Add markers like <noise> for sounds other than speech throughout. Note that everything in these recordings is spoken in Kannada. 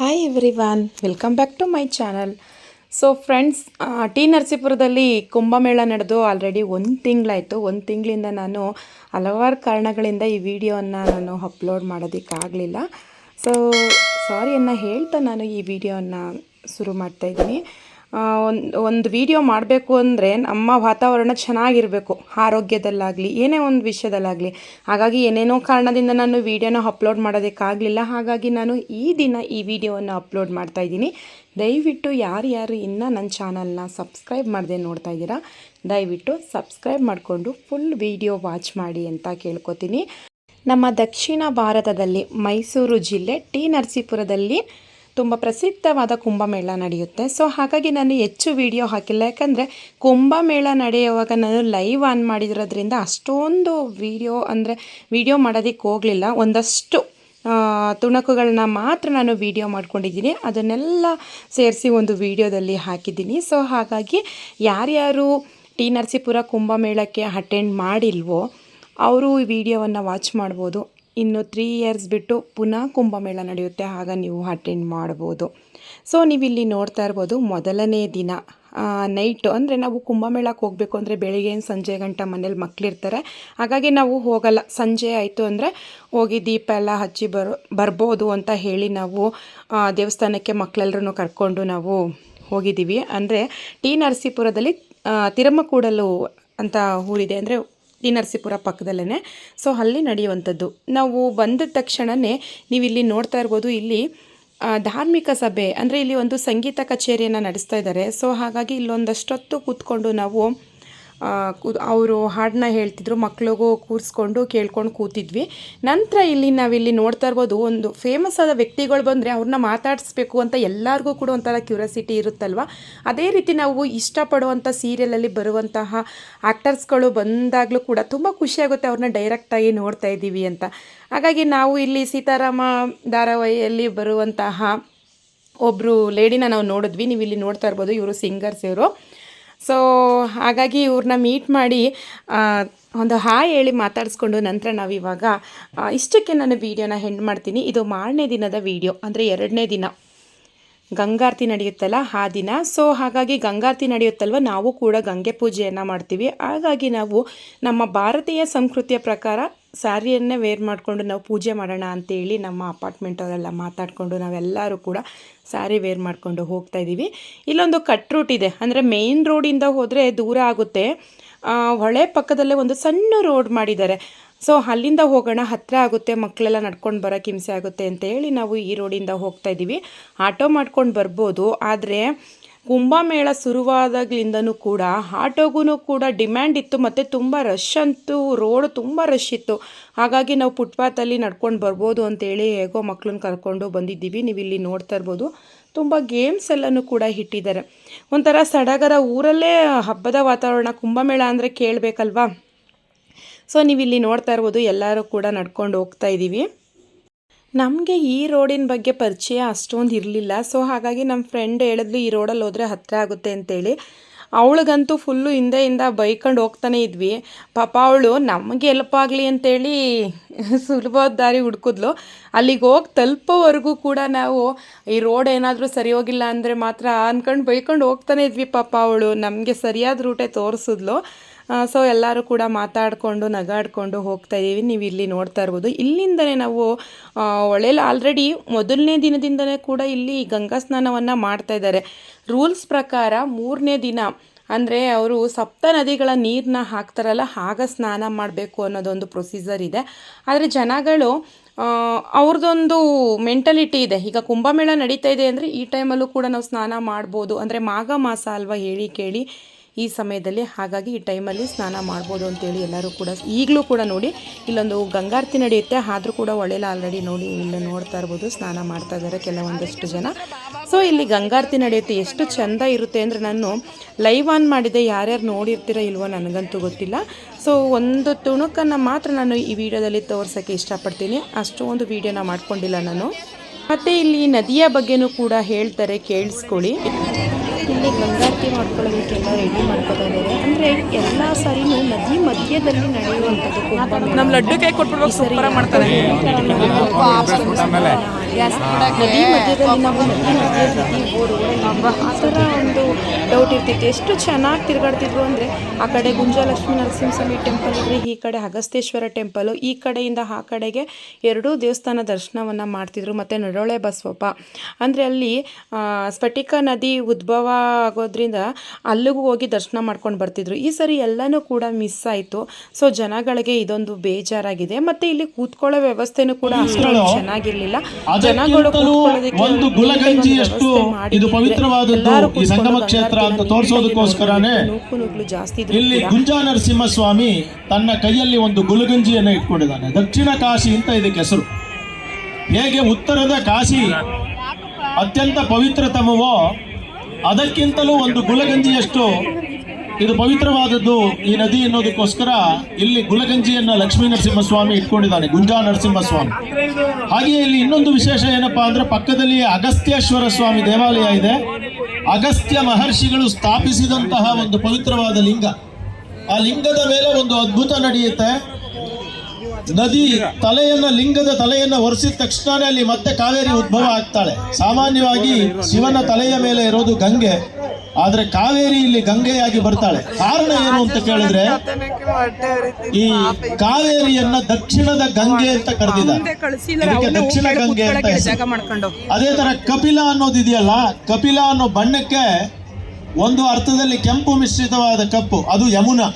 Hi everyone welcome back to my channel so friends T ನರಸೀಪುರದಲ್ಲಿ Kumbh Mela ನಡೆದು ಆಲ್ರೆಡಿ ಒಂದು ತಿಂಗಳಾಯಿತು. ಒಂದು ತಿಂಗಳಿಂದ ನಾನು ಹಲವಾರು ಕಾರಣಗಳಿಂದ ಈ ವಿಡಿಯೋನ ನಾನು ಅಪ್ಲೋಡ್ ಮಾಡೋದಕ್ಕಾಗಲಿಲ್ಲ. ಸೊ ಸಾರಿಯನ್ನು ಹೇಳ್ತಾ ನಾನು ಈ ವಿಡಿಯೋನ ಶುರು ಮಾಡ್ತಾಯಿದ್ದೀನಿ ಒಂದು ಒಂದು ವಿಡಿಯೋ ಮಾಡಬೇಕು ಅಂದರೆ ನಮ್ಮ ವಾತಾವರಣ ಚೆನ್ನಾಗಿರಬೇಕು, ಆರೋಗ್ಯದಲ್ಲಾಗಲಿ, ಏನೇ ಒಂದು ವಿಷಯದಲ್ಲಾಗಲಿ. ಹಾಗಾಗಿ ಏನೇನೋ ಕಾರಣದಿಂದ ನಾನು ವೀಡಿಯೋನ ಅಪ್ಲೋಡ್ ಮಾಡೋದಕ್ಕಾಗಲಿಲ್ಲ, ಹಾಗಾಗಿ ನಾನು ಈ ದಿನ ಈ ವಿಡಿಯೋವನ್ನು ಅಪ್ಲೋಡ್ ಮಾಡ್ತಾ ಇದ್ದೀನಿ. ದಯವಿಟ್ಟು ಯಾರ್ಯಾರು ಇನ್ನೂ ನನ್ನ ಚಾನಲ್ನ ಸಬ್ಸ್ಕ್ರೈಬ್ ಮಾಡದೆ ನೋಡ್ತಾ ಇದ್ದೀರಾ, ದಯವಿಟ್ಟು ಸಬ್ಸ್ಕ್ರೈಬ್ ಮಾಡಿಕೊಂಡು ಫುಲ್ ವಿಡಿಯೋ ವಾಚ್ ಮಾಡಿ ಅಂತ ಕೇಳ್ಕೊತೀನಿ. ನಮ್ಮ ದಕ್ಷಿಣ ಭಾರತದಲ್ಲಿ ಮೈಸೂರು ಜಿಲ್ಲೆ ಟಿ ನರಸೀಪುರದಲ್ಲಿ ತುಂಬ ಪ್ರಸಿದ್ಧವಾದ ಕುಂಭಮೇಳ ನಡೆಯುತ್ತೆ. ಸೊ ಹಾಗಾಗಿ ನಾನು ಹೆಚ್ಚು ವಿಡಿಯೋ ಹಾಕಿಲ್ಲ. ಯಾಕಂದರೆ ಕುಂಭಮೇಳ ನಡೆಯುವಾಗ ನಾನು ಲೈವ್ ಆನ್ ಮಾಡಿರೋದ್ರಿಂದ ಅಷ್ಟೊಂದು ವಿಡಿಯೋ ಅಂದರೆ ವಿಡಿಯೋ ಮಾಡೋದಕ್ಕೆ ಹೋಗಲಿಲ್ಲ. ಒಂದಷ್ಟು ತುಣುಕುಗಳನ್ನ ಮಾತ್ರ ನಾನು ವಿಡಿಯೋ ಮಾಡ್ಕೊಂಡಿದ್ದೀನಿ. ಅದನ್ನೆಲ್ಲ ಸೇರಿಸಿ ಒಂದು ವಿಡಿಯೋದಲ್ಲಿ ಹಾಕಿದ್ದೀನಿ. ಸೊ ಹಾಗಾಗಿ ಯಾರ್ಯಾರು ಟಿ ನರಸೀಪುರ ಕುಂಭಮೇಳಕ್ಕೆ ಅಟೆಂಡ್ ಮಾಡಿಲ್ವೋ, ಅವರು ಈ ವಿಡಿಯೋವನ್ನು ವಾಚ್ ಮಾಡ್ಬೋದು. ಇನ್ನು ತ್ರೀ ಇಯರ್ಸ್ ಬಿಟ್ಟು ಪುನಃ ಕುಂಭಮೇಳ ನಡೆಯುತ್ತೆ. ಆಗ ನೀವು ಅಟೆಂಡ್ ಮಾಡ್ಬೋದು. ಸೊ ನೀವಿಲ್ಲಿ ನೋಡ್ತಾ ಇರ್ಬೋದು ಮೊದಲನೇ ದಿನ ನೈಟು ಅಂದರೆ ನಾವು ಕುಂಭಮೇಳಕ್ಕೆ ಹೋಗಬೇಕು ಅಂದರೆ ಬೆಳಿಗ್ಗೆ ಸಂಜೆ ಗಂಟ ಮನೇಲಿ ಮಕ್ಕಳಿರ್ತಾರೆ ಹಾಗಾಗಿ ನಾವು ಹೋಗಲ್ಲ. ಸಂಜೆ ಆಯಿತು ಅಂದರೆ ಹೋಗಿ ದೀಪ ಎಲ್ಲ ಹಚ್ಚಿ ಬರೋ, ಬರ್ಬೋದು ಅಂತ ಹೇಳಿ ನಾವು ದೇವಸ್ಥಾನಕ್ಕೆ ಮಕ್ಕಳೆಲ್ಲರೂ ಕರ್ಕೊಂಡು ನಾವು ಹೋಗಿದ್ದೀವಿ. ಅಂದರೆ ಟಿ ನರಸೀಪುರದಲ್ಲಿ ತಿರುಮಕೂಡಲು ಅಂತ ಊರಿದೆ. ಅಂದರೆ ಟಿ ನರಸೀಪುರ ಪಕ್ಕದಲ್ಲೇ ಸೊ ಅಲ್ಲಿ ನಡೆಯುವಂಥದ್ದು. ನಾವು ಬಂದ ತಕ್ಷಣವೇ ನೀವು ಇಲ್ಲಿ ನೋಡ್ತಾ ಇರ್ಬೋದು, ಇಲ್ಲಿ ಧಾರ್ಮಿಕ ಸಭೆ, ಅಂದರೆ ಇಲ್ಲಿ ಒಂದು ಸಂಗೀತ ಕಚೇರಿಯನ್ನು ನಡೆಸ್ತಾ ಇದ್ದಾರೆ. ಸೊ ಹಾಗಾಗಿ ಇಲ್ಲೊಂದಷ್ಟೊತ್ತು ಕೂತ್ಕೊಂಡು ನಾವು ಅವರು ಹಾಡನ್ನ ಹೇಳ್ತಿದ್ರು, ಮಕ್ಳಿಗೂ ಕೂರಿಸ್ಕೊಂಡು ಕೇಳ್ಕೊಂಡು ಕೂತಿದ್ವಿ. ನಂತರ ಇಲ್ಲಿ ನಾವಿಲ್ಲಿ ನೋಡ್ತಾ ಇರ್ಬೋದು, ಒಂದು ಫೇಮಸ್ ಆದ ವ್ಯಕ್ತಿಗಳು ಬಂದರೆ ಅವ್ರನ್ನ ಮಾತಾಡಿಸ್ಬೇಕು ಅಂತ ಎಲ್ಲರಿಗೂ ಕೂಡ ಒಂಥರ ಕ್ಯೂರಿಯಾಸಿಟಿ ಇರುತ್ತಲ್ವ? ಅದೇ ರೀತಿ ನಾವು ಇಷ್ಟಪಡುವಂಥ ಸೀರಿಯಲಲ್ಲಿ ಬರುವಂತಹ ಆ್ಯಕ್ಟರ್ಸ್ಗಳು ಬಂದಾಗಲೂ ಕೂಡ ತುಂಬ ಖುಷಿಯಾಗುತ್ತೆ ಅವ್ರನ್ನ ಡೈರೆಕ್ಟಾಗಿ ನೋಡ್ತಾ ಇದ್ದೀವಿ ಅಂತ. ಹಾಗಾಗಿ ನಾವು ಇಲ್ಲಿ ಸೀತಾರಾಮ ಧಾರಾವಾಹಿಯಲ್ಲಿ ಬರುವಂತಹ ಒಬ್ಬರು ಲೇಡಿನ ನಾವು ನೋಡಿದ್ವಿ. ನೀವು ಇಲ್ಲಿ ನೋಡ್ತಾ ಇರ್ಬೋದು, ಇವರು ಸಿಂಗರ್ಸ್ ಇವರು. ಸೊ ಹಾಗಾಗಿ ಇವ್ರನ್ನ ಮೀಟ್ ಮಾಡಿ ಒಂದು ಹಾಯ್ ಹೇಳಿ ಮಾತಾಡಿಸ್ಕೊಂಡು ನಂತರ ನಾವಿವಾಗ ಇಷ್ಟಕ್ಕೆ ನಾನು ವೀಡಿಯೋನ ಹೆಂಡ್ ಮಾಡ್ತೀನಿ. ಇದು ಮಾರನೇ ದಿನದ ವೀಡಿಯೋ ಅಂದರೆ ಎರಡನೇ ದಿನ. ಗಂಗಾರತಿ ನಡೆಯುತ್ತಲ್ಲ, ಆ ದಿನ. ಸೊ ಹಾಗಾಗಿ ಗಂಗಾರತಿ ನಡೆಯುತ್ತಲ್ವ, ನಾವು ಕೂಡ ಗಂಗೆ ಪೂಜೆಯನ್ನು ಮಾಡ್ತೀವಿ. ಹಾಗಾಗಿ ನಾವು ನಮ್ಮ ಭಾರತೀಯ ಸಂಸ್ಕೃತಿಯ ಪ್ರಕಾರ ಸ್ಯಾರಿಯನ್ನೇ ವೇರ್ ಮಾಡಿಕೊಂಡು ನಾವು ಪೂಜೆ ಮಾಡೋಣ ಅಂತೇಳಿ ನಮ್ಮ ಅಪಾರ್ಟ್ಮೆಂಟವರೆಲ್ಲ ಮಾತಾಡಿಕೊಂಡು ನಾವೆಲ್ಲರೂ ಕೂಡ ಸ್ಯಾರಿ ವೇರ್ ಮಾಡಿಕೊಂಡು ಹೋಗ್ತಾ ಇದ್ದೀವಿ. ಇಲ್ಲೊಂದು ಕಟ್ ರೂಟ್ ಇದೆ. ಅಂದರೆ ಮೇಯ್ನ್ ರೋಡಿಂದ ಹೋದರೆ ದೂರ ಆಗುತ್ತೆ. ಹೊಳೆ ಪಕ್ಕದಲ್ಲೇ ಒಂದು ಸಣ್ಣ ರೋಡ್ ಮಾಡಿದ್ದಾರೆ. ಸೊ, ಅಲ್ಲಿಂದ ಹೋಗೋಣ, ಹತ್ತಿರ ಆಗುತ್ತೆ, ಮಕ್ಕಳೆಲ್ಲ ನಡ್ಕೊಂಡು ಬರೋಕ್ಕೆ ಹಿಂಸೆ ಆಗುತ್ತೆ ಅಂತ ಹೇಳಿ ನಾವು ಈ ರೋಡಿಂದ ಹೋಗ್ತಾ ಇದ್ದೀವಿ. ಆಟೋ ಮಾಡ್ಕೊಂಡು ಬರ್ಬೋದು. ಆದರೆ ಕುಂಭಮೇಳ ಶುರುವಾದಾಗ್ಲಿಂದನೂ ಕೂಡ ಆಟೋಗೂ ಕೂಡ ಡಿಮ್ಯಾಂಡ್ ಇತ್ತು, ಮತ್ತು ತುಂಬ ರಶ್ ಅಂತೂ ರೋಡ್ ತುಂಬ ರಶ್ ಇತ್ತು. ಹಾಗಾಗಿ ನಾವು ಫುಟ್ಪಾತಲ್ಲಿ ನಡ್ಕೊಂಡು ಬರ್ಬೋದು ಅಂತೇಳಿ ಹೇಗೋ ಮಕ್ಕಳನ್ನ ಕರ್ಕೊಂಡು ಬಂದಿದ್ದೀವಿ ನೀವು ಇಲ್ಲಿ ನೋಡ್ತಾ ಇರ್ಬೋದು. ತುಂಬ ಗೇಮ್ಸ್ ಎಲ್ಲನೂ ಕೂಡ ಇಟ್ಟಿದ್ದಾರೆ ಒಂಥರ ಸಡಗರ ಊರಲ್ಲೇ ಹಬ್ಬದ ವಾತಾವರಣ, ಕುಂಭಮೇಳ ಅಂದರೆ ಕೇಳಬೇಕಲ್ವಾ? ಸೊ ನೀವು ಇಲ್ಲಿ ನೋಡ್ತಾ ಇರ್ಬೋದು, ಎಲ್ಲರೂ ಕೂಡ ನಡ್ಕೊಂಡು ಹೋಗ್ತಾ ಇದ್ದೀವಿ. ನಮಗೆ ಈ ರೋಡಿನ ಬಗ್ಗೆ ಪರಿಚಯ ಅಷ್ಟೊಂದು ಇರಲಿಲ್ಲ. ಸೊ ಹಾಗಾಗಿ ನಮ್ಮ ಫ್ರೆಂಡ್ ಹೇಳಿದ್ಲು, ಈ ರೋಡಲ್ಲಿ ಹೋದರೆ ಹತ್ತಿರ ಆಗುತ್ತೆ ಅಂತೇಳಿ. ಅವಳಿಗಂತೂ ಫುಲ್ಲು ಹಿಂದೆಯಿಂದ ಬೈಕೊಂಡು ಹೋಗ್ತಾನೆ ಇದ್ವಿ. ಪಾಪ ಅವಳು ನಮಗೆ ಎಲ್ಪ್ ಆಗಲಿ ಅಂತೇಳಿ <laughs> ಸುಲಭವಾದ ದಾರಿ ಹುಡ್ಕಿದ್ಲು. ಅಲ್ಲಿಗೆ ಹೋಗಿ ತಲುಪೋವರೆಗೂ ಕೂಡ ನಾವು ಈ ರೋಡ್ ಏನಾದರೂ ಸರಿ ಹೋಗಿಲ್ಲ ಅಂದರೆ ಮಾತ್ರ ಅಂದ್ಕೊಂಡು ಬೈಕೊಂಡು ಹೋಗ್ತಾನೆ ಇದ್ವಿ ಪಾಪ ಅವಳು. ನಮಗೆ ಸರಿಯಾದ ರೂಟೇ ತೋರಿಸಿದ್ಲು. ಸೊ ಎಲ್ಲರೂ ಕೂಡ ಮಾತಾಡಿಕೊಂಡು, ನಗಾಡಿಕೊಂಡು ಹೋಗ್ತಾ ಇದ್ದೀವಿ. ನೀವು ಇಲ್ಲಿ ನೋಡ್ತಾ ಇರ್ಬೋದು. ಇಲ್ಲಿಂದಲೇ ನಾವು ಒಳ್ಳೆಯಲ್ಲಿ ಆಲ್ರೆಡಿ ಮೊದಲನೇ ದಿನದಿಂದಲೇ ಕೂಡ ಇಲ್ಲಿ ಗಂಗಾ ಸ್ನಾನವನ್ನು ಮಾಡ್ತಾ ಇದ್ದಾರೆ. ರೂಲ್ಸ್ ಪ್ರಕಾರ ಮೂರನೇ ದಿನ, ಅಂದರೆ ಅವರು ಸಪ್ತ ನದಿಗಳ ನೀರನ್ನ ಹಾಕ್ತಾರಲ್ಲ, ಆಗ ಸ್ನಾನ ಮಾಡಬೇಕು ಅನ್ನೋದೊಂದು ಪ್ರೊಸೀಜರ್ ಇದೆ. ಆದರೆ ಜನಗಳು ಅವ್ರದ್ದೊಂದು ಮೆಂಟಲಿಟಿ ಇದೆ. ಈಗ ಕುಂಭಮೇಳ ನಡೀತಾ ಇದೆ ಅಂದರೆ ಈ ಟೈಮಲ್ಲೂ ಕೂಡ ನಾವು ಸ್ನಾನ ಮಾಡ್ಬೋದು. ಅಂದರೆ ಮಾಘ ಮಾಸ ಅಲ್ವಾ ಹೇಳಿ ಕೇಳಿ. ಈ ಸಮಯದಲ್ಲಿ ಹಾಗಾಗಿ ಈ ಟೈಮಲ್ಲಿ ಸ್ನಾನ ಮಾಡ್ಬೋದು ಅಂತೇಳಿ ಎಲ್ಲರೂ ಕೂಡ ಈಗಲೂ ಕೂಡ ನೋಡಿ ಇಲ್ಲೊಂದು ಗಂಗಾರತಿ ನಡೆಯುತ್ತೆ, ಆದರೂ ಕೂಡ ಒಳ್ಳೆಲ್ಲ ಆಲ್ರೆಡಿ ನೋಡಿ ಇಲ್ಲಿ ನೋಡ್ತಾ ಇರ್ಬೋದು, ಸ್ನಾನ ಮಾಡ್ತಾ ಇದ್ದಾರೆ ಕೆಲವೊಂದಷ್ಟು ಜನ. ಸೊ ಇಲ್ಲಿ ಗಂಗಾರತಿ ನಡೆಯುತ್ತೆ, ಎಷ್ಟು ಚೆಂದ ಇರುತ್ತೆ ಅಂದರೆ ನಾನು ಲೈವ್ ಆನ್ ಮಾಡಿದೆ, ಯಾರ್ಯಾರು ನೋಡಿರ್ತೀರ ಇಲ್ವೋ ನನಗಂತೂ ಗೊತ್ತಿಲ್ಲ. ಸೊ ಒಂದು ತುಣುಕನ್ನು ಮಾತ್ರ ನಾನು ಈ ವಿಡಿಯೋದಲ್ಲಿ ತೋರ್ಸೋಕ್ಕೆ ಇಷ್ಟಪಡ್ತೀನಿ. ಅಷ್ಟೊಂದು ವಿಡಿಯೋನ ಮಾಡ್ಕೊಂಡಿಲ್ಲ ನಾನು. ಮತ್ತು ಇಲ್ಲಿ ನದಿಯ ಬಗ್ಗೆನೂ ಕೂಡ ಹೇಳ್ತಾರೆ, ಕೇಳಿಸ್ಕೊಳ್ಳಿ. ಇಲ್ಲಿ ಗಂಗಾರತಿ ಮಾಡ್ಕೊಳ್ಳೋದಕ್ಕೆಲ್ಲ ರೆಡಿ ಮಾಡ್ಕೊತಾ ಇದ್ದಾರೆ. ಅಂದರೆ ಎಲ್ಲ ಸಾರಿನೂ ನದಿ ಮಧ್ಯದಲ್ಲಿ ನಡೆಯುವಂಥದ್ದು ಕುಂಭಮೇಳ ನಮ್ಮ ಲಡ್ಡು ಕೈ ಕೊಟ್ಬಿಡ್ಬೇಕು ಸೂಪರ್ ಮಾಡ್ತಾರೆ. ನದಿ ಮಧ್ಯದಲ್ಲಿ ನಾವು ನದಿ ಮಧ್ಯದಲ್ಲಿ ಆ ಥರ ಒಂದು ಡೌಟ್ ಇರ್ತಿತ್ತು. ಎಷ್ಟು ಚೆನ್ನಾಗಿ ತಿರುಗಾಡ್ತಿದ್ರು ಅಂದರೆ ಆ ಕಡೆ ಗುಂಜಾಲಕ್ಷ್ಮಿ ನರಸಿಂಹಸ್ವಾಮಿ ಟೆಂಪಲ್ ಇದ್ರೆ ಈ ಕಡೆ ಅಗಸ್ತೇಶ್ವರ ಟೆಂಪಲು ಈ ಕಡೆಯಿಂದ ಆ ಕಡೆಗೆ ಎರಡೂ ದೇವಸ್ಥಾನ ದರ್ಶನವನ್ನು ಮಾಡ್ತಿದ್ರು. ಮತ್ತು ನಡೋಳೆ ಬಸವಪ್ಪ. ಅಂದರೆ ಅಲ್ಲಿ ಸ್ಫಟಿಕ ನದಿ ಉದ್ಭವ ಆಗೋದ್ರಿಂದ ಅಲ್ಲಿಗೂ ಹೋಗಿ ದರ್ಶನ ಮಾಡ್ಕೊಂಡು ಬರ್ತಿದ್ರು. ಈ ಸರಿ ಎಲ್ಲನೂ ಕೂಡ ಮಿಸ್ ಆಯಿತು. ಸೊ ಜನಗಳಿಗೆ ಇದೊಂದು ಬೇಜಾರಾಗಿದೆ. ಮತ್ತೆ ಇಲ್ಲಿ ಕೂತ್ಕೊಳ್ಳೋ ವ್ಯವಸ್ಥೆನೂ ಕೂಡ ಅಷ್ಟೊಂದು ಚೆನ್ನಾಗಿರ್ಲಿಲ್ಲ. ಜನಗಳು ಒಂದು ಗುಲಗಂಜಿಯಷ್ಟು ಇದು ಪವಿತ್ರವಾದದ್ದು ಈ ಸಂಗಮ ಕ್ಷೇತ್ರ ಅಂತ ತೋರಿಸೋದಕ್ಕೋಸ್ಕರನೇ ಜಾಸ್ತಿ ಇಲ್ಲಿ ಗುಂಜಾ ನರಸಿಂಹ ಸ್ವಾಮಿ ತನ್ನ ಕೈಯಲ್ಲಿ ಒಂದು ಗುಲಗಂಜಿಯನ್ನು ಇಟ್ಕೊಂಡಿದ್ದಾನೆ. ದಕ್ಷಿಣ ಕಾಶಿ ಅಂತ ಇದಕ್ಕೆ ಹೆಸರು. ಹೇಗೆ ಉತ್ತರದ ಕಾಶಿ ಅತ್ಯಂತ ಪವಿತ್ರತಮವೋ ಅದಕ್ಕಿಂತಲೂ ಒಂದು ಗುಲಗಂಜಿಯಷ್ಟು ಇದು ಪವಿತ್ರವಾದದ್ದು ಈ ನದಿ ಅನ್ನೋದಕ್ಕೋಸ್ಕರ ಇಲ್ಲಿ ಗುಲಗಂಜಿಯನ್ನು ಲಕ್ಷ್ಮೀ ನರಸಿಂಹಸ್ವಾಮಿ ಇಟ್ಕೊಂಡಿದ್ದಾನೆ, ಗುಂಜಾ ನರಸಿಂಹಸ್ವಾಮಿ. ಹಾಗೆಯೇ ಇಲ್ಲಿ ಇನ್ನೊಂದು ವಿಶೇಷ ಏನಪ್ಪಾ ಅಂದ್ರೆ ಪಕ್ಕದಲ್ಲಿ ಅಗಸ್ತ್ಯೇಶ್ವರ ಸ್ವಾಮಿ ದೇವಾಲಯ ಇದೆ. ಅಗಸ್ತ್ಯ ಮಹರ್ಷಿಗಳು ಸ್ಥಾಪಿಸಿದಂತಹ ಒಂದು ಪವಿತ್ರವಾದ ಲಿಂಗ. ಆ ಲಿಂಗದ ಮೇಲೆ ಒಂದು ಅದ್ಭುತ ನಡೆಯುತ್ತೆ. ನದಿ ತಲೆಯನ್ನ ಲಿಂಗದ ತಲೆಯನ್ನ ಒರೆಸಿದ ತಕ್ಷಣನೇ ಅಲ್ಲಿ ಮತ್ತೆ ಕಾವೇರಿ ಉದ್ಭವ ಆಗ್ತಾಳೆ. ಸಾಮಾನ್ಯವಾಗಿ ಶಿವನ ತಲೆಯ ಮೇಲೆ ಇರೋದು ಗಂಗೆ. ಆದ್ರೆ ಕಾವೇರಿ ಇಲ್ಲಿ ಗಂಗೆಯಾಗಿ ಬರ್ತಾಳೆ. ಕಾರಣ ಏನು ಅಂತ ಕೇಳಿದ್ರೆ ಈ ಕಾವೇರಿಯನ್ನ ದಕ್ಷಿಣದ ಗಂಗೆ ಅಂತ ಕರೆದಿದ್ದಾರೆ. ಇದಕ್ಕೆ ದಕ್ಷಿಣ ಗಂಗೆ ಅಂತ ಅದೇ ತರ ಕಪಿಲ ಅನ್ನೋದಿದೆಯಲ್ಲ ಕಪಿಲ ಅನ್ನೋ ಬಣ್ಣಕ್ಕೆ ಒಂದು ಅರ್ಥದಲ್ಲಿ ಕೆಂಪು ಮಿಶ್ರಿತವಾದ ಕಪ್ಪು ಅದು ಯಮುನಾ.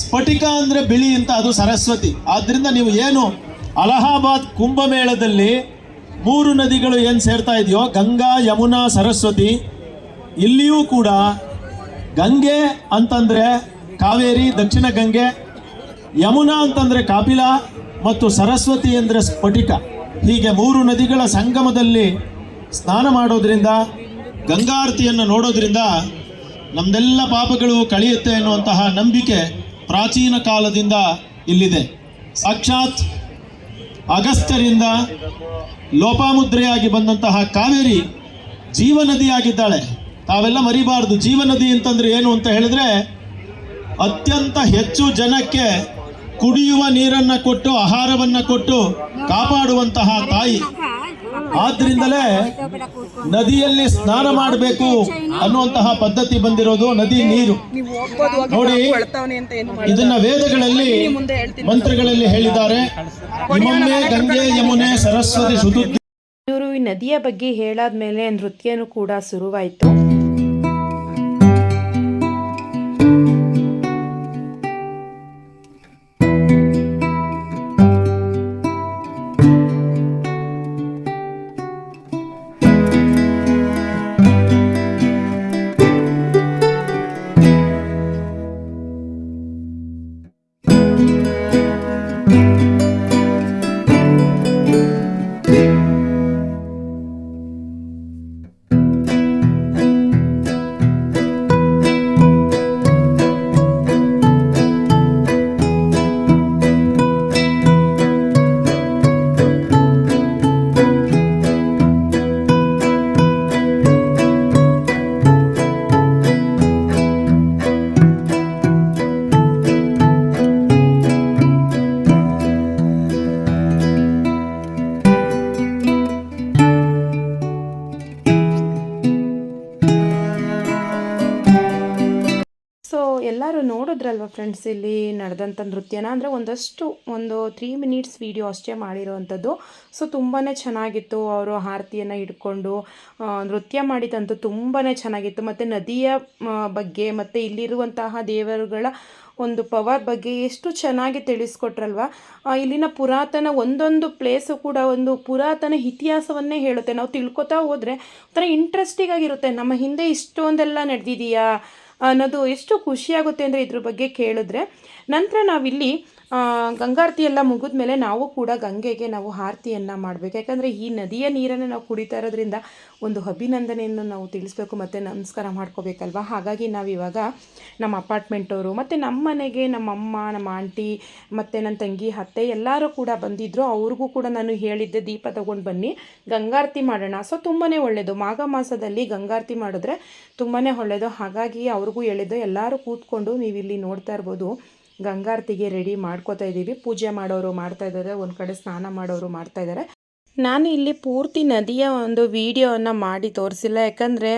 ಸ್ಫಟಿಕ ಅಂದರೆ ಬಿಳಿ ಅಂತ ಅದು ಸರಸ್ವತಿ. ಆದ್ದರಿಂದ ನೀವು ಏನು ಅಲಹಾಬಾದ್ ಕುಂಭಮೇಳದಲ್ಲಿ ಮೂರು ನದಿಗಳು ಏನು ಸೇರ್ತಾ ಇದೆಯೋ, ಗಂಗಾ, ಯಮುನಾ, ಸರಸ್ವತಿ, ಇಲ್ಲಿಯೂ ಕೂಡ ಗಂಗೆ ಅಂತಂದ್ರೆ ಕಾವೇರಿ, ದಕ್ಷಿಣ ಗಂಗೆ, ಯಮುನಾ ಅಂತಂದ್ರೆ ಕಾಪಿಲ ಮತ್ತು ಸರಸ್ವತಿ ಅಂದರೆ ಸ್ಫಟಿಕ. ಹೀಗೆ ಮೂರು ನದಿಗಳ ಸಂಗಮದಲ್ಲಿ ಸ್ನಾನ ಮಾಡೋದ್ರಿಂದ, ಗಂಗಾರತಿಯನ್ನು ನೋಡೋದ್ರಿಂದ ನಮ್ದೆಲ್ಲ ಪಾಪಗಳು ಕಳೆಯುತ್ತೆ ಎನ್ನುವಂತಹ ನಂಬಿಕೆ ಪ್ರಾಚೀನ ಕಾಲದಿಂದ ಇಲ್ಲಿದೆ. ಸಾಕ್ಷಾತ್ ಅಗಸ್ತ್ಯರಿಂದ ಲೋಪಾಮುದ್ರೆಯಾಗಿ ಬಂದಂತಹ ಕಾವೇರಿ ಜೀವನದಿಯಾಗಿದ್ದಾಳೆ. ತಾವೆಲ್ಲ ಮರಿಬಾರದು. ಜೀವನದಿ ಅಂತಂದ್ರೆ ಏನು ಅಂತ ಹೇಳಿದ್ರೆ, ಅತ್ಯಂತ ಹೆಚ್ಚು ಜನಕ್ಕೆ ಕುಡಿಯುವ ನೀರನ್ನ ಕೊಟ್ಟು, ಆಹಾರವನ್ನ ಕೊಟ್ಟು ಕಾಪಾಡುವಂತಹ ತಾಯಿ. ಆದ್ರಿಂದಲೇ ನದಿಯಲ್ಲಿ ಸ್ನಾನ ಮಾಡಬೇಕು ಅನ್ನುವಂತಹ ಪದ್ಧತಿ ಬಂದಿರೋದು ನದಿ ನೀರು. ನೋಡಿ, ಇದನ್ನ ವೇದಗಳಲ್ಲಿ ಮಂತ್ರಗಳಲ್ಲಿ ಹೇಳಿದ್ದಾರೆ. ಗಂಗೆ, ಯಮುನೆ, ಸರಸ್ವತಿ ನದಿಯ ಬಗ್ಗೆ ಹೇಳಾದ್ಮೇಲೆ ನೃತ್ಯನೂ ಕೂಡ ಶುರುವಾಯಿತು. ಎಲ್ಲರೂ ನೋಡಿದ್ರಲ್ವ ಫ್ರೆಂಡ್ಸ್ ಇಲ್ಲಿ ನಡೆದಂಥ ನೃತ್ಯನ? ಅಂದರೆ ಒಂದಷ್ಟು ಒಂದು ತ್ರೀ ಮಿನಿಟ್ಸ್ ವಿಡಿಯೋ ಅಷ್ಟೇ ಮಾಡಿರೋವಂಥದ್ದು. ಸೊ ತುಂಬಾ ಚೆನ್ನಾಗಿತ್ತು ಅವರು ಆರತಿಯನ್ನು ಹಿಡ್ಕೊಂಡು ನೃತ್ಯ ಮಾಡಿದಂತೂ ತುಂಬಾ ಚೆನ್ನಾಗಿತ್ತು. ಮತ್ತು ನದಿಯ ಬಗ್ಗೆ, ಮತ್ತು ಇಲ್ಲಿರುವಂತಹ ದೇವರುಗಳ ಒಂದು ಪವರ್ ಬಗ್ಗೆ ಎಷ್ಟು ಚೆನ್ನಾಗಿ ತಿಳಿಸ್ಕೊಟ್ರಲ್ವಾ? ಇಲ್ಲಿನ ಪುರಾತನ ಒಂದೊಂದು ಪ್ಲೇಸು ಕೂಡ ಒಂದು ಪುರಾತನ ಇತಿಹಾಸವನ್ನೇ ಹೇಳುತ್ತೆ. ನಾವು ತಿಳ್ಕೊತಾ ಹೋದರೆ ಒಂಥರ ಇಂಟ್ರೆಸ್ಟಿಂಗ್ ಆಗಿರುತ್ತೆ. ನಮ್ಮ ಹಿಂದೆ ಇಷ್ಟೊಂದೆಲ್ಲ ನಡೆದಿದೆಯಾ? ಅನ್ನೋದು ಎಷ್ಟು ಖುಷಿಯಾಗುತ್ತೆ ಅಂದರೆ ಇದ್ರ ಬಗ್ಗೆ ಕೇಳಿದ್ರೆ, ನಂತರ ನಾವಿಲ್ಲಿ ಗಂಗಾರತಿ ಎಲ್ಲ ಮುಗಿದ ಮೇಲೆ ನಾವು ಕೂಡ ಗಂಗೆಗೆ ನಾವು ಆರತಿಯನ್ನು ಮಾಡಬೇಕು. ಯಾಕಂದರೆ ಈ ನದಿಯ ನೀರನ್ನು ನಾವು ಕುಡಿತಾ ಇರೋದ್ರಿಂದ ಒಂದು ಅಭಿನಂದನೆಯನ್ನು ನಾವು ತಿಳಿಸ್ಬೇಕು ಮತ್ತು ನಮಸ್ಕಾರ ಮಾಡ್ಕೋಬೇಕಲ್ವಾ? ಹಾಗಾಗಿ ನಾವು ಇವಾಗ ನಮ್ಮ ಅಪಾರ್ಟ್ಮೆಂಟವರು ಮತ್ತು ನಮ್ಮ ಮನೆಗೆ ನಮ್ಮ ಅಮ್ಮ, ನಮ್ಮ ಆಂಟಿ ಮತ್ತು ನನ್ನ ತಂಗಿ, ಅತ್ತೆ ಎಲ್ಲರೂ ಕೂಡ ಬಂದಿದ್ದರು ಅವ್ರಿಗೂ ಕೂಡ ನಾನು ಹೇಳಿದ್ದೆ, ದೀಪ ತೊಗೊಂಡು ಬನ್ನಿ, ಗಂಗಾರತಿ ಮಾಡೋಣ. ಸೊ ತುಂಬಾ ಒಳ್ಳೆಯದು ಮಾಘ ಮಾಸದಲ್ಲಿ ಗಂಗಾರತಿ ಮಾಡಿದ್ರೆ ತುಂಬಾ ಒಳ್ಳೆಯದು ಹಾಗಾಗಿ ಅವ್ರಿಗೂ ಹೇಳಿದ್ದು, ಎಲ್ಲರೂ ಕೂತ್ಕೊಂಡು ನೀವು ಇಲ್ಲಿ ನೋಡ್ತಾ ಇರ್ಬೋದು. ಗಂಗಾರತಿಗೆ ರೆಡಿ ಮಾಡ್ಕೋತಾ ಇದ್ದೀವಿ. ಪೂಜೆ ಮಾಡೋರು ಮಾಡ್ತಾ ಇದ್ದಾರೆ, ಒಂದು ಕಡೆ ಸ್ನಾನ ಮಾಡೋರು ಮಾಡ್ತಾ ಇದ್ದಾರೆ. ನಾನು ಇಲ್ಲಿ ಪೂರ್ತಿ ನದಿಯ ಒಂದು ವಿಡಿಯೋವನ್ನು ಮಾಡಿ ತೋರಿಸಿಲ್ಲ. ಯಾಕಂದರೆ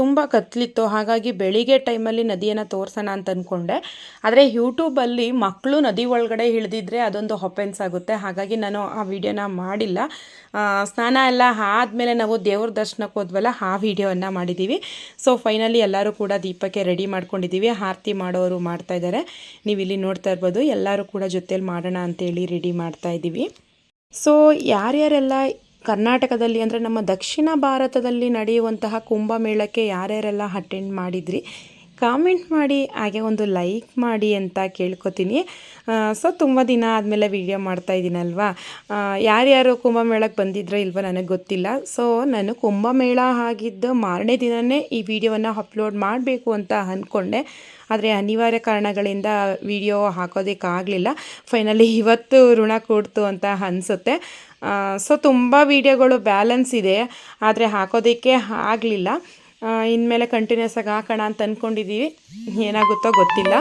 ತುಂಬ ಕತ್ಲಿತ್ತು. ಹಾಗಾಗಿ ಬೆಳಿಗ್ಗೆ ಟೈಮಲ್ಲಿ ನದಿಯನ್ನು ತೋರಿಸೋಣ ಅಂತ ಅಂದ್ಕೊಂಡೆ ಆದರೆ ಯೂಟ್ಯೂಬಲ್ಲಿ ಮಕ್ಕಳು ನದಿ ಒಳಗಡೆ ಇಳಿದಿದ್ರೆ ಅದೊಂದು ಹೊಪೆನ್ಸ್ ಆಗುತ್ತೆ. ಹಾಗಾಗಿ ನಾನು ಆ ವಿಡಿಯೋನ ಮಾಡಿಲ್ಲ. ಸ್ನಾನ ಎಲ್ಲ ಆದಮೇಲೆ ನಾವು ದೇವ್ರ ದರ್ಶನಕ್ಕೆ ಹೋದ್ವಲ್ಲ, ಆ ವಿಡಿಯೋವನ್ನು ಮಾಡಿದ್ದೀವಿ ಸೊ ಫೈನಲಿ ಎಲ್ಲರೂ ಕೂಡ ದೀಪಕ್ಕೆ ರೆಡಿ ಮಾಡ್ಕೊಂಡಿದ್ದೀವಿ ಆರತಿ ಮಾಡೋರು ಮಾಡ್ತಾ ಇದ್ದಾರೆ. ನೀವು ಇಲ್ಲಿ ನೋಡ್ತಾ ಇರ್ಬೋದು. ಎಲ್ಲರೂ ಕೂಡ ಜೊತೇಲಿ ಮಾಡೋಣ ಅಂತೇಳಿ ರೆಡಿ ಮಾಡ್ತಾ ಇದ್ದೀವಿ. ಸೊ ಯಾರ್ಯಾರೆಲ್ಲ ಕರ್ನಾಟಕದಲ್ಲಿ ಅಂದರೆ ನಮ್ಮ ದಕ್ಷಿಣ ಭಾರತದಲ್ಲಿ ನಡೆಯುವಂತಹ ಕುಂಭಮೇಳಕ್ಕೆ ಯಾರ್ಯಾರೆಲ್ಲ ಅಟೆಂಡ್ ಮಾಡಿದ್ರಿ? ಕಾಮೆಂಟ್ ಮಾಡಿ, ಹಾಗೆ ಒಂದು ಲೈಕ್ ಮಾಡಿ ಅಂತ ಕೇಳ್ಕೊತೀನಿ. ಸೊ ತುಂಬ ದಿನ ಆದಮೇಲೆ ವೀಡಿಯೋ ಮಾಡ್ತಾ ಇದ್ದೀನಲ್ವಾ ಯಾರ್ಯಾರು ಕುಂಭಮೇಳಕ್ಕೆ ಬಂದಿದ್ರೋ ಇಲ್ವೋ ನನಗೆ ಗೊತ್ತಿಲ್ಲ. ಸೊ ನಾನು ಕುಂಭಮೇಳ ಆಗಿದ್ದ ಮಾರನೇ ದಿನವೇ ಈ ವಿಡಿಯೋವನ್ನು ಅಪ್ಲೋಡ್ ಮಾಡಬೇಕು ಅಂತ ಅಂದ್ಕೊಂಡೆ ಆದರೆ ಅನಿವಾರ್ಯ ಕಾರಣಗಳಿಂದ ವಿಡಿಯೋ ಹಾಕೋದಕ್ಕಾಗಲಿಲ್ಲ ಫೈನಲಿ ಇವತ್ತು ಋಣ ಕೊಡ್ತು ಅಂತ ಅನಿಸುತ್ತೆ. ಸೊ ತುಂಬ ವಿಡಿಯೋಗಳು ಬ್ಯಾಲೆನ್ಸ್ ಇದೆ. ಆದರೆ ಹಾಕೋದಕ್ಕೆ ಆಗಲಿಲ್ಲ. ಇನ್ಮೇಲೆ ಕಂಟಿನ್ಯೂಸ್ ಆಗಿ ಹಾಕೋಣ ಅಂತ ಅಂದ್ಕೊಂಡಿದ್ದೀವಿ ಏನಾಗುತ್ತೋ ಗೊತ್ತಿಲ್ಲ.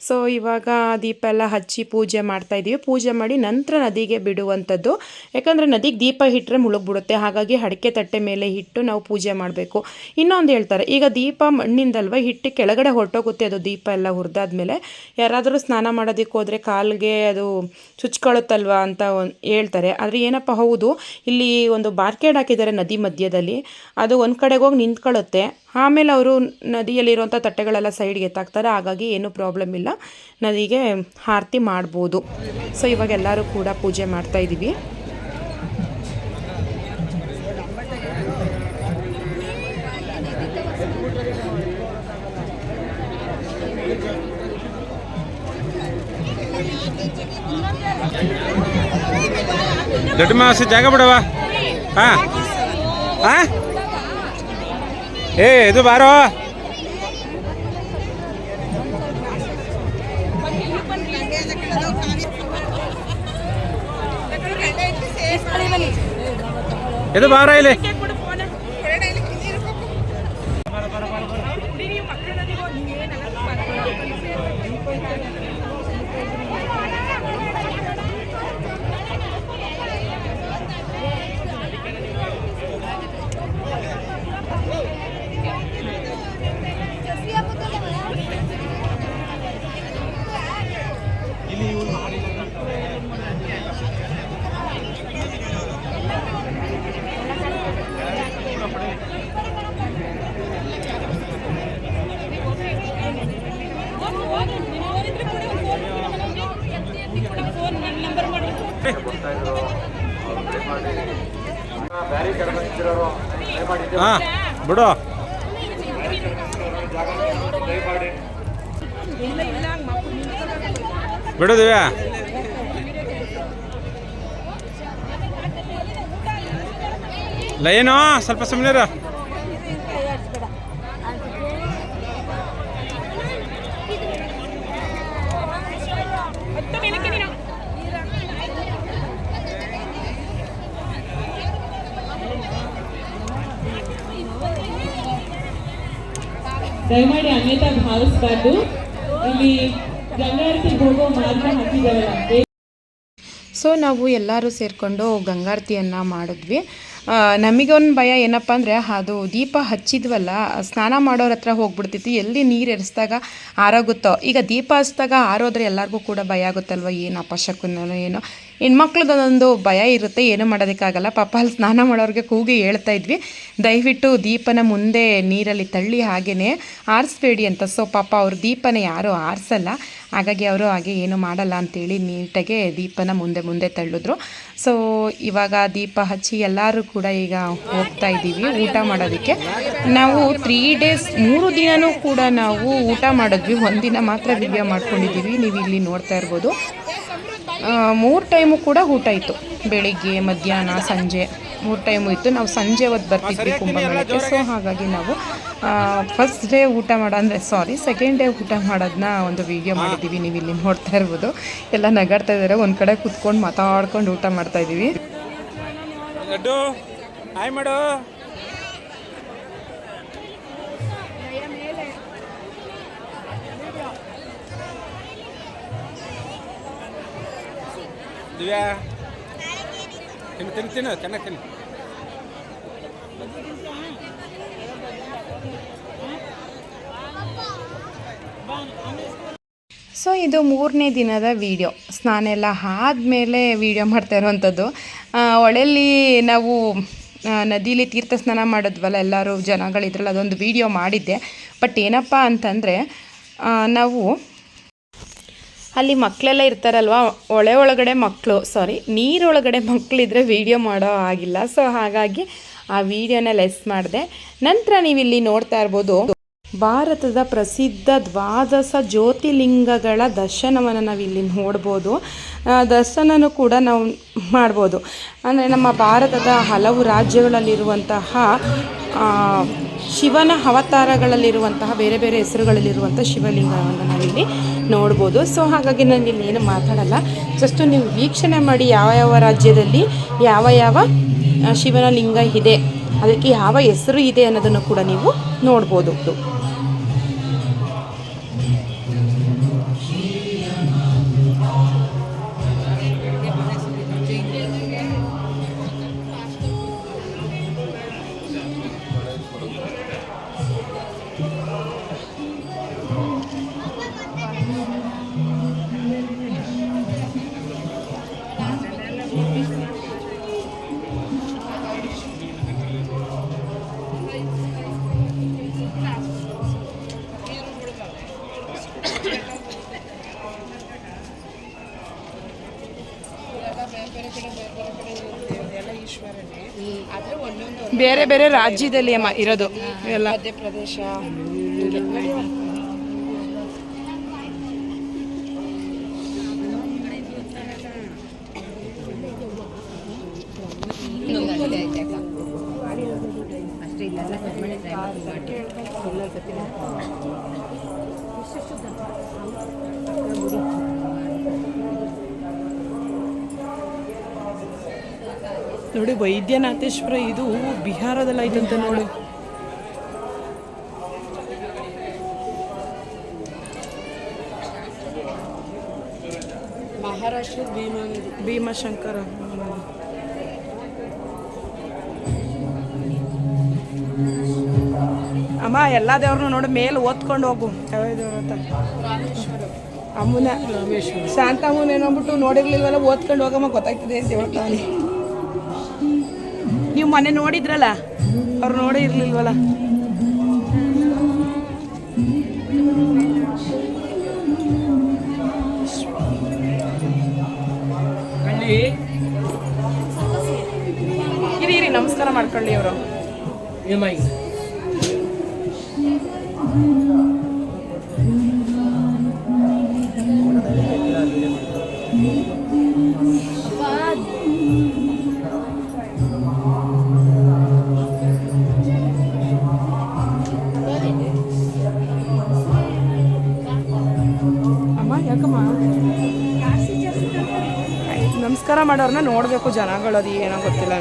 ಸೊ ಇವಾಗ ದೀಪ ಎಲ್ಲ ಹಚ್ಚಿ ಪೂಜೆ ಮಾಡ್ತಾ ಇದ್ದೀವಿ ಪೂಜೆ ಮಾಡಿ ನಂತರ ನದಿಗೆ ಬಿಡುವಂಥದ್ದು. ಯಾಕಂದರೆ ನದಿಗೆ ದೀಪ ಇಟ್ಟರೆ ಮುಳುಗ್ಬಿಡುತ್ತೆ. ಹಾಗಾಗಿ ಅಡಿಕೆ ತಟ್ಟೆ ಮೇಲೆ ಇಟ್ಟು ನಾವು ಪೂಜೆ ಮಾಡಬೇಕು. ಇನ್ನೊಂದು ಹೇಳ್ತಾರೆ, ಈಗ ದೀಪ ಮಣ್ಣಿಂದಲ್ವ, ಹಿಟ್ಟು ಕೆಳಗಡೆ ಹೊರಟೋಗುತ್ತೆ, ಅದು ದೀಪ ಎಲ್ಲ ಹುರಿದಾದ್ಮೇಲೆ. ಯಾರಾದರೂ ಸ್ನಾನ ಮಾಡೋದಕ್ಕೆ ಹೋದರೆ ಕಾಲಿಗೆ ಅದು ಚುಚ್ಕೊಳ್ಳುತ್ತಲ್ವ ಅಂತ ಹೇಳ್ತಾರೆ. ಆದರೆ ಏನಪ್ಪ, ಹೌದು, ಇಲ್ಲಿ ಒಂದು ಬಾರ್ಕೇಡ್ ಹಾಕಿದ್ದಾರೆ ನದಿ ಮಧ್ಯದಲ್ಲಿ. ಅದು ಒಂದು ಕಡೆಗೆ ಹೋಗಿ ನಿಂತ್ಕೊಳ್ಳುತ್ತೆ ಆಮೇಲೆ ಅವರು ನದಿಯಲ್ಲಿರುವಂಥ ತಟ್ಟೆಗಳೆಲ್ಲ ಸೈಡ್ಗೆ ಎತ್ತಾಕ್ತಾರೆ. ಹಾಗಾಗಿ ಏನೂ ಪ್ರಾಬ್ಲಮ್ ಇಲ್ಲ. ನದಿಗೆ ಆರತಿ ಮಾಡ್ಬೋದು. ಸೊ, ಇವಾಗ ಎಲ್ಲರೂ ಕೂಡ ಪೂಜೆ ಮಾಡ್ತಾ ಇದ್ದೀವಿ. ದೊಡ್ಡ ಜಾಗ ಬಿಡವಾ ಹಾ. ಹಾ? ಏ ಇದು ಬಾರೋ. ಇದು ಬಾರ ಇಲ್ಲಿ ಹಾ ಬಿಡು ಬಿಡು ದಿವ್ಯಾ ಲೈನು ಸ್ವಲ್ಪ ಸುಮ್ಮನೆ ದಯಮಾಡಿ ಅನ್ಯತಾ ಭಾವಿಸಬಾರ್ದು. ಇಲ್ಲಿ ಸೊ ನಾವು ಎಲ್ಲರೂ ಸೇರಿಕೊಂಡು ಗಂಗಾರತಿಯನ್ನು ಮಾಡಿದ್ವಿ. ನಮಗೊಂದು ಭಯ ಏನಪ್ಪ ಅಂದರೆ ಅದು ದೀಪ ಹಚ್ಚಿದ್ವಲ್ಲ, ಸ್ನಾನ ಮಾಡೋರ ಹತ್ರ ಹೋಗ್ಬಿಡ್ತೈತಿ ಎಲ್ಲಿ ನೀರು ಎರೆಸ್ದಾಗ ಆರೋಗುತ್ತೋ ಈಗ ದೀಪ ಹಚ್ಚಿದಾಗ ಆರೋದ್ರೆ ಎಲ್ಲರಿಗೂ ಕೂಡ ಭಯ ಆಗುತ್ತಲ್ವ? ಏನು ಅಪಶಕುನೋ ಏನೋ. ಹೆಣ್ಮಕ್ಳದೊಂದು ಭಯ ಇರುತ್ತೆ, ಏನೂ ಮಾಡೋದಕ್ಕಾಗಲ್ಲ. ಪಾಪ ಅಲ್ಲಿ ಸ್ನಾನ ಮಾಡೋರಿಗೆ ಕೂಗಿ ಹೇಳ್ತಾ ಇದ್ವಿ. ದಯವಿಟ್ಟು ದೀಪನ ಮುಂದೆ ನೀರಲ್ಲಿ ತಳ್ಳಿ ಹಾಗೆಯೇ ಆರಿಸ್ಬೇಡಿ ಅಂತ. ಸೊ ಪಾಪ ಅವ್ರ ದೀಪನ ಯಾರೂ ಆರಿಸಲ್ಲ. ಹಾಗಾಗಿ ಅವರು ಹಾಗೆ ಏನು ಮಾಡಲ್ಲ ಅಂತೇಳಿ ನೀಟಾಗೆ ದೀಪನ ಮುಂದೆ ಮುಂದೆ ತಳ್ಳಿದ್ರು. ಸೊ ಇವಾಗ ದೀಪ ಹಚ್ಚಿ ಎಲ್ಲರೂ ಕೂಡ ಈಗ ಹೋಗ್ತಾ ಇದ್ದೀವಿ ಊಟ ಮಾಡೋದಕ್ಕೆ. ನಾವು ತ್ರೀ ಡೇಸ್ ಮೂರು ದಿನವೂ ಕೂಡ ನಾವು ಊಟ ಮಾಡಿದ್ವಿ. ಒಂದಿನ ಮಾತ್ರ ವಿಡಿಯೋ ಮಾಡ್ಕೊಂಡಿದ್ದೀವಿ. ನೀವು ಇಲ್ಲಿ ನೋಡ್ತಾ ಇರ್ಬೋದು. ಮೂರು ಟೈಮು ಕೂಡ ಊಟ ಇತ್ತು. ಬೆಳಿಗ್ಗೆ ಮಧ್ಯಾಹ್ನ ಸಂಜೆ. ಮೂರು ಟೈಮು ಇತ್ತು. ನಾವು ಸಂಜೆ ಹೊತ್ತು ಬರ್ತಿದ್ವಿ ಕುಂಭಮೇಳಕ್ಕೆ. ಸೊ ಹಾಗಾಗಿ ನಾವು ಫಸ್ಟ್ ಡೇ ಊಟ ಮಾಡೋ ಅಂದರೆ ಸಾರಿ ಸೆಕೆಂಡ್ ಡೇ ಊಟ ಮಾಡೋದನ್ನ ಒಂದು ವಿಡಿಯೋ ಮಾಡಿದ್ದೀವಿ ನೀವು ಇಲ್ಲಿ ನೋಡ್ತಾ ಇರ್ಬೋದು. ಎಲ್ಲ ನಗಾಡ್ತಾ ಇದ್ದಾರೆ. ಒಂದು ಕಡೆ ಕೂತ್ಕೊಂಡು ಮಾತಾಡ್ಕೊಂಡು ಊಟ ಮಾಡ್ತಾ ಇದ್ದೀವಿ ದಿವ್ಯಾ? ತಿನ್ನು ತಿನ್ನು ಸೊ, ಇದು ಮೂರನೇ ದಿನದ ವಿಡಿಯೋ. ಸ್ನಾನ ಎಲ್ಲ ಆದಮೇಲೆ ವಿಡಿಯೋ ಮಾಡ್ತಾ ಇರುವಂಥದ್ದು. ಹೊಳೆಯಲ್ಲಿ ನಾವು ನದಿಲಿ ತೀರ್ಥ ಸ್ನಾನ ಮಾಡಿದ್ವಲ್ಲ, ಎಲ್ಲರೂ ಜನಗಳಿದ್ರಲ್ಲ ಅದೊಂದು ವಿಡಿಯೋ ಮಾಡಿದ್ದೆ. ಬಟ್ ಏನಪ್ಪ ಅಂತಂದರೆ ನಾವು ಅಲ್ಲಿ ಮಕ್ಕಳೆಲ್ಲ ಇರ್ತಾರಲ್ವ? ಒಳೆ ಒಳಗಡೆ ಮಕ್ಕಳು ಸಾರಿ ನೀರೊಳಗಡೆ ಮಕ್ಕಳಿದ್ರೆ ವೀಡಿಯೋ ಮಾಡೋ ಆಗಿಲ್ಲ ಸೊ ಹಾಗಾಗಿ ಆ ವಿಡಿಯೋನ ಲೆಸ್ ಮಾಡಿದೆ. ನಂತರ ನೀವಿಲ್ಲಿ ನೋಡ್ತಾ ಇರ್ಬೋದು, ಭಾರತದ ಪ್ರಸಿದ್ಧ ದ್ವಾದಶ ಜ್ಯೋತಿರ್ಲಿಂಗಗಳ ದರ್ಶನವನ್ನು ನಾವಿಲ್ಲಿ ನೋಡ್ಬೋದು. ದರ್ಶನನೂ ಕೂಡ ನಾವು ಮಾಡ್ಬೋದು. ಅಂದರೆ ನಮ್ಮ ಭಾರತದ ಹಲವು ರಾಜ್ಯಗಳಲ್ಲಿರುವಂತಹ ಶಿವನ ಅವತಾರಗಳಲ್ಲಿರುವಂತಹ, ಬೇರೆ ಬೇರೆ ಹೆಸರುಗಳಲ್ಲಿರುವಂಥ ಶಿವಲಿಂಗವನ್ನು ನಾವಿಲ್ಲಿ ನೋಡ್ಬೋದು. ಸೊ ಹಾಗಾಗಿ ನಾನು ಇಲ್ಲಿ ಏನು ಮಾತಾಡಲ್ಲ. ಜಸ್ಟ್ ನೀವು ವೀಕ್ಷಣೆ ಮಾಡಿ ಯಾವ ಯಾವ ರಾಜ್ಯದಲ್ಲಿ ಯಾವ ಯಾವ ಶಿವನ ಲಿಂಗ ಇದೆ, ಅದಕ್ಕೆ ಯಾವ ಹೆಸರು ಇದೆ ಅನ್ನೋದನ್ನು ಕೂಡ ನೀವು ನೋಡ್ಬೋದು. ಬೇರೆ ಬೇರೆ ರಾಜ್ಯದಲ್ಲಿ ಅಮ್ಮ ಇರೋದು. ಎಲ್ಲ ಮಧ್ಯಪ್ರದೇಶ. ನೋಡಿ ವೈದ್ಯನಾಥೇಶ್ವರ ಇದು ಬಿಹಾರದಲ್ಲಿ ಐತಂತೆ ನೋಡಿ. ಮಹಾರಾಷ್ಟ್ರ ಭೀಮಾ ಭೀಮಾಶಂಕರ. ಅಮ್ಮ ಎಲ್ಲ ದೇವ್ರನ್ನ ನೋಡಿ ಮೇಲೆ ಓದ್ಕೊಂಡು ಹೋಗು. ಯಾವ ದೇವ್ರ ಅಂತ? ಅಮ್ಮನ. ಶಾಂತಮ್ಮನ ಏನೋಗ್ಬಿಟ್ಟು ನೋಡಿರ್ಲಿಲ್ವಲ್ಲ ಓದ್ಕೊಂಡು ಹೋಗಮ್ಮ ಗೊತ್ತಾಗ್ತದೆ ಅಂತ ಹೇಳ್ತಾನೆ ನೀವು ಮೊನ್ನೆ ನೋಡಿದ್ರಲ್ಲ? ಅವ್ರು ನೋಡಿ ಇರ್ಲಿಲ್ವಲ್ಲ? ಇರಿ ಇರಿ ನಮಸ್ಕಾರ ಮಾಡ್ಕೊಳ್ಳಿ ಅವರು ಮಾಡೋರನ್ನ ನೋಡಬೇಕು ಜನಗಳು ಅದು ಏನೋ ಗೊತ್ತಿಲ್ಲ.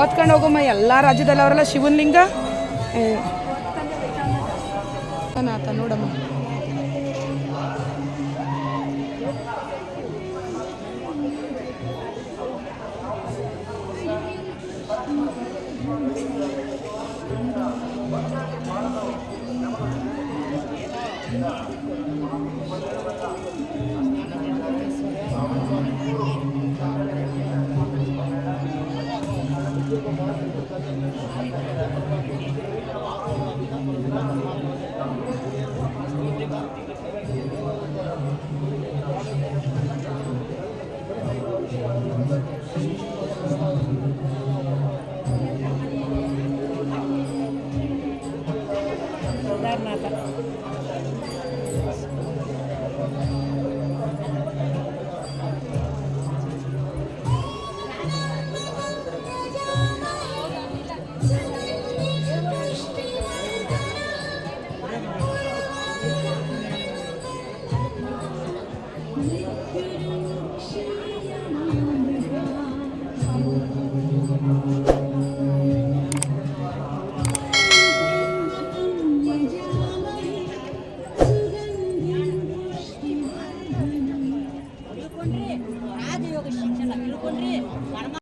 ಓದ್ಕೊಂಡು ಹೋಗಮ್ಮ ಎಲ್ಲ ರಾಜ್ಯದಲ್ಲಿ ಅವರೆಲ್ಲ ಶಿವನ್ ಲಿಂಗ?